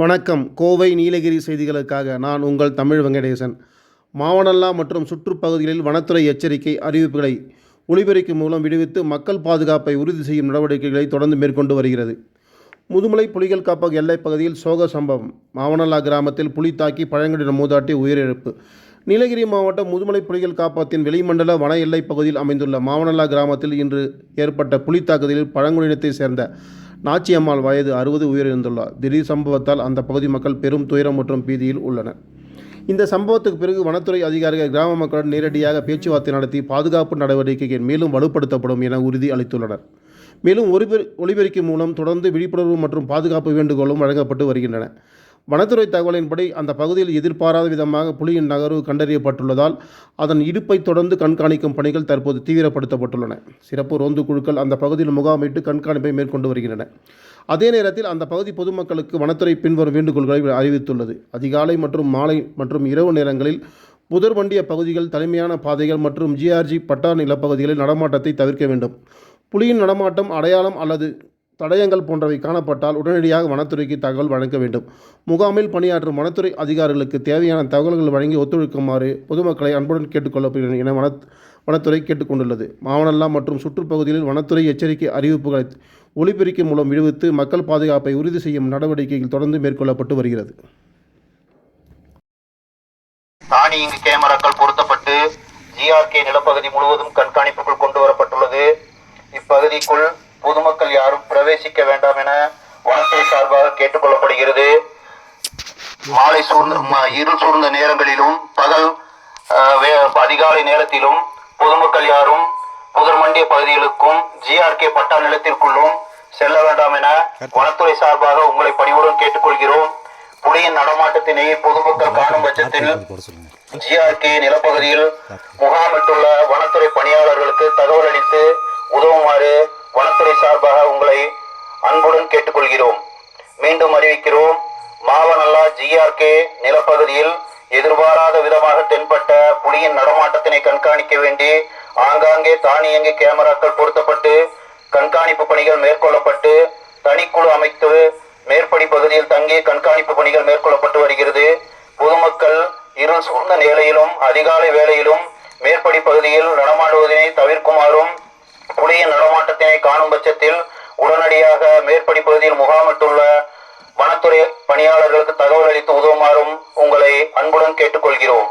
வணக்கம். கோவை நீலகிரி செய்திகளுக்காக நான் உங்கள் தமிழ் வெங்கடேசன். மாவனல்லா மற்றும் சுற்றுப்பகுதிகளில் வனத்துறை எச்சரிக்கை அறிவிப்புகளை ஒளிபெருக்கி மூலம் விடுவித்து மக்கள் பாதுகாப்பை உறுதி செய்யும் நடவடிக்கைகளை தொடர்ந்து மேற்கொண்டு வருகிறது. முதுமலை புலிகள் காப்பக எல்லைப் பகுதியில் சோக சம்பவம். மாவனல்லா கிராமத்தில் புலி தாக்கி பழங்குடியின மூதாட்டி உயிரிழப்பு. நீலகிரி மாவட்டம் முதுமலை புலிகள் காப்பகத்தின் வெளிமண்டல வன எல்லைப் பகுதியில் அமைந்துள்ள மாவனல்லா கிராமத்தில் இன்று ஏற்பட்ட புலி தாக்குதலில் பழங்குடியினத்தைச் சேர்ந்த நாச்சியம்மாள் வயது அறுபது உயிரிழந்துள்ளார் திடீர் சம்பவத்தால் அந்த பகுதி மக்கள் பெரும் துயரம் மற்றும் பீதியில் உள்ளனர். இந்த சம்பவத்துக்கு பிறகு வனத்துறை அதிகாரிகள் கிராம மக்களுடன் நேரடியாக பேச்சுவார்த்தை நடத்தி பாதுகாப்பு நடவடிக்கைகள் மேலும் வலுப்படுத்தப்படும் என உறுதி அளித்துள்ளனர். மேலும் ஒளிபெரு ஒளிபெருக்கி மூலம் தொடர்ந்து விழிப்புணர்வு மற்றும் பாதுகாப்பு வேண்டுகோளும் வழங்கப்பட்டு வருகின்றன. வனத்துறை தகவலின்படி அந்த பகுதியில் எதிர்பாராத விதமாக புலியின் நகர்வு கண்டறியப்பட்டுள்ளதால் அதன் இடுப்பை தொடர்ந்து கண்காணிக்கும் பணிகள் தற்போது தீவிரப்படுத்தப்பட்டுள்ளன. சிறப்பு ரோந்து குழுக்கள் அந்த பகுதியில் முகாமிட்டு கண்காணிப்பை மேற்கொண்டு வருகின்றன. அதே நேரத்தில் அந்த பகுதி பொதுமக்களுக்கு வனத்துறை பின்வரும் வேண்டுகோள்களை அறிவித்துள்ளது. அதிகாலை மற்றும் மாலை மற்றும் இரவு நேரங்களில் புதர் வண்டிய பகுதிகள் தலைமையான பாதைகள் மற்றும் ஜிஆர்ஜி பட்டா நிலப்பகுதிகளில் நடமாட்டத்தை தவிர்க்க வேண்டும். புலியின் நடமாட்டம் அடையாளம் அல்லது தடயங்கள் போன்றவை காணப்பட்டால் உடனடியாக வனத்துறைக்கு தகவல் வழங்க வேண்டும். முகாமில் பணியாற்றும் வனத்துறை அதிகாரிகளுக்கு தேவையான தகவல்கள் வழங்கி ஒத்துழைக்குமாறு பொதுமக்களை அன்புடன் கேட்டுக்கொள்ளப்படுகிறது என வன வனத்துறை கேட்டுக்கொண்டுள்ளது. மாவனல்லா மற்றும் சுற்றுப்பகுதிகளில் வனத்துறை எச்சரிக்கை அறிவிப்புகளை ஒளிபெருக்கி மூலம் விடுவித்து மக்கள் பாதுகாப்பை உறுதி செய்யும் நடவடிக்கைகள் தொடர்ந்து மேற்கொள்ளப்பட்டு வருகிறது. தானியங்கு கேமராக்கள் பொருத்தப்பட்டு ஜிஆர்கே நிலப்பகுதி முழுவதும் கண்காணிப்புக்குள் கொண்டு வரப்பட்டுள்ளது. இப்பகுதிக்குள் பொதுமக்கள் யாரும் பிரவேசிக்க வேண்டாம் என வனத்துறை சார்பாக கேட்டுக்கொள்ளப்படுகிறது. மாலை சூழ்ந்த இருள் சூழ்ந்த நேரங்களிலும் பகல் அதிகாலை நேரத்திலும் பொதுமக்கள் யாரும் புதர்மண்டிய பகுதிகளுக்கும் ஜிஆர்கே பட்டா நிலத்திற்குள்ளும் செல்ல வேண்டாம் என வனத்துறை சார்பாக உங்களை பணிவுடன் கேட்டுக்கொள்கிறோம். புலியின் நடமாட்டத்தினை பொதுமக்கள் காணும் பட்சத்தில் ஜிஆர்கே நிலப்பகுதியில் முகாமிட்டுள்ள வனத்துறை பணியாளர்களுக்கு தகவல் அளித்து உதவுமாறு அன்புடன் கேட்டுக்கொள்கிறோம். மீண்டும் அறிவிக்கிறோம் மாவனல்லா ஜிஆர்கே நிலப்பகுதியில் எதிர்பாராத விதமாக தென்பட்ட புலியின் நடமாட்டத்தினை கண்காணிக்க வேண்டி ஆங்காங்கே தானியங்கி கேமராக்கள் பொருத்தப்பட்டு கண்காணிப்பு பணிகள் மேற்கொள்ளப்பட்டு தனிக்குழு அமைத்து மேற்படி பகுதியில் தங்கி கண்காணிப்பு பணிகள் மேற்கொள்ளப்பட்டு வருகிறது. பொதுமக்கள் இருள் சூழ்ந்த நிலையிலும் அதிகாலை வேளையிலும் மேற்படி பகுதியில் நடமாடுவதனை தவிர்க்குமாறும் புலியின் நடமாட்டத்தினை காணும் பட்சத்தில் உடனடியாக மேற்படி பகுதியில் முகாமிட்டுள்ள வனத்துறை பணியாளர்களுக்கு தகவல் அளித்து உதவுமாறும் உங்களை அன்புடன் கேட்டுக்கொள்கிறோம்.